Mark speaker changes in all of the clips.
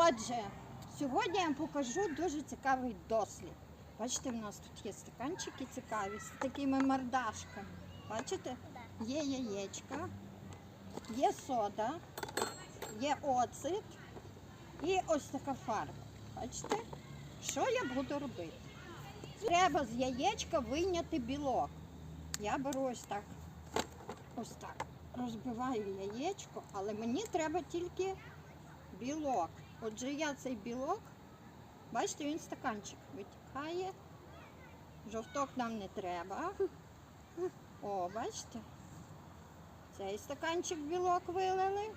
Speaker 1: Отже, сьогодні я вам покажу дуже цікавий дослід. Бачите, в нас тут є стаканчики цікаві з такими мордашками. Бачите? Є яєчка, є сода, є оцет і ось така фарба. Бачите? Що я буду робити? Треба з яєчка вийняти білок. Я беру ось так, ось так. Розбиваю яєчко, але мені треба тільки білок. Отже, я цей білок, бачите, він стаканчик витікає. Жовток нам не треба. О, бачите? Цей стаканчик білок вилили.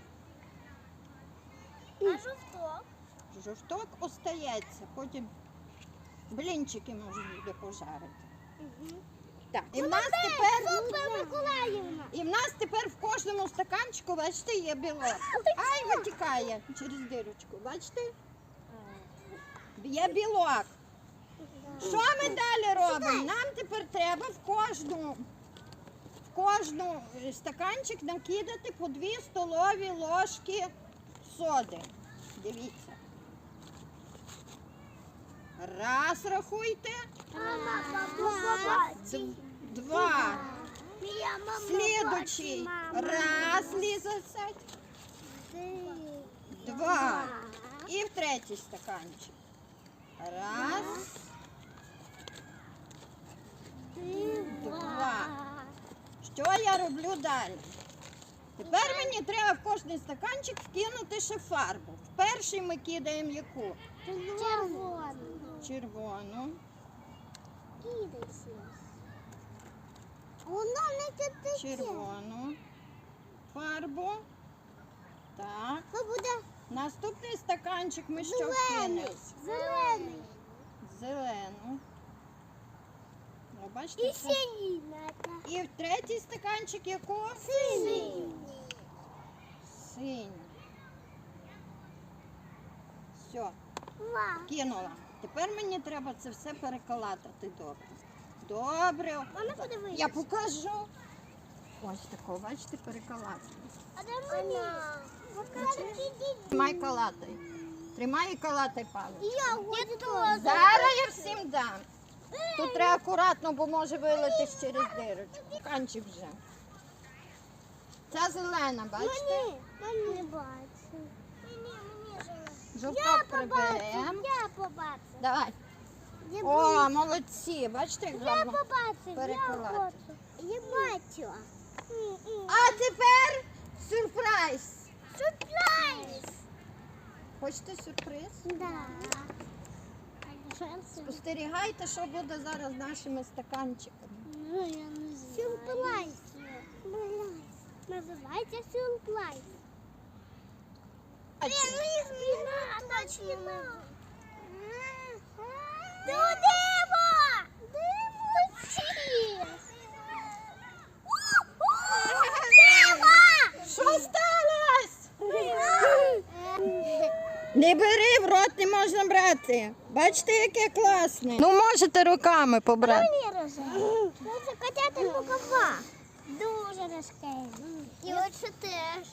Speaker 2: А жовток?
Speaker 1: Жовток остається, потім блінчики можна буде пожарити. Так, і в нас тепер.
Speaker 2: Миколаївна.
Speaker 1: І в нас тепер в кожному стаканчику, бачите, є білок. Ай, витікає через дирочку, бачите? Є білок. Що ми далі робимо? Нам тепер треба в кожну, в кожну стаканчик накидати по дві столові ложки соди. Дивіться. Раз рахуйте, два. Слідучий. Раз лізать, два. І в третій стаканчик. Раз, два. Що я роблю далі? Тепер мені треба в кожний стаканчик вкинути ще фарбу. В перший ми кидаємо яку?
Speaker 2: Червоний.
Speaker 1: Червону.
Speaker 2: Кидайся.
Speaker 1: Червону фарбу. Так.
Speaker 2: Це буде
Speaker 1: Наступний стаканчик ми що
Speaker 2: зелений.
Speaker 1: вкинемо?
Speaker 2: Зелений.
Speaker 1: Зелену. О,
Speaker 2: І
Speaker 1: це-
Speaker 2: синій.
Speaker 1: І в третій стаканчик яку?
Speaker 2: Синій.
Speaker 1: Синю. Все,
Speaker 2: Ва.
Speaker 1: кинула. Тепер мені треба це все переколатати добре. Добре.
Speaker 2: Вона подивись.
Speaker 1: Я покажу. Ось такого, бачите, переколати.
Speaker 2: А де мені?
Speaker 1: Тримай калатай. Тримай і калатай палець.
Speaker 2: Я хочу теж.
Speaker 1: Зараз я всім дам. Тут треба акуратно, бо може вилитись через дирочку. Канчик вже. Ця зелена, бачите?
Speaker 2: Мені. Мені не бачу. Мені, мені.
Speaker 1: Жовток приберемо.
Speaker 2: Я побачив.
Speaker 1: Давай.
Speaker 2: Я
Speaker 1: О, молодці. Бачите, як
Speaker 2: Я
Speaker 1: гарно.
Speaker 2: побачив, я
Speaker 1: переколоти.
Speaker 2: хочу. Я бачу.
Speaker 1: А тепер сюрприз.
Speaker 2: Сюрприз!
Speaker 1: Хочете сюрприз?
Speaker 2: Да.
Speaker 1: Спостерігайте, що буде зараз з нашими стаканчиками.
Speaker 2: Сюрприз. Називається сюрприз. Точно.
Speaker 1: Не бери, в рот не можна брати. Бачите, яке класне. Ну, можете руками побрати.
Speaker 2: Це котята рукава. Дуже важке. І очі теж.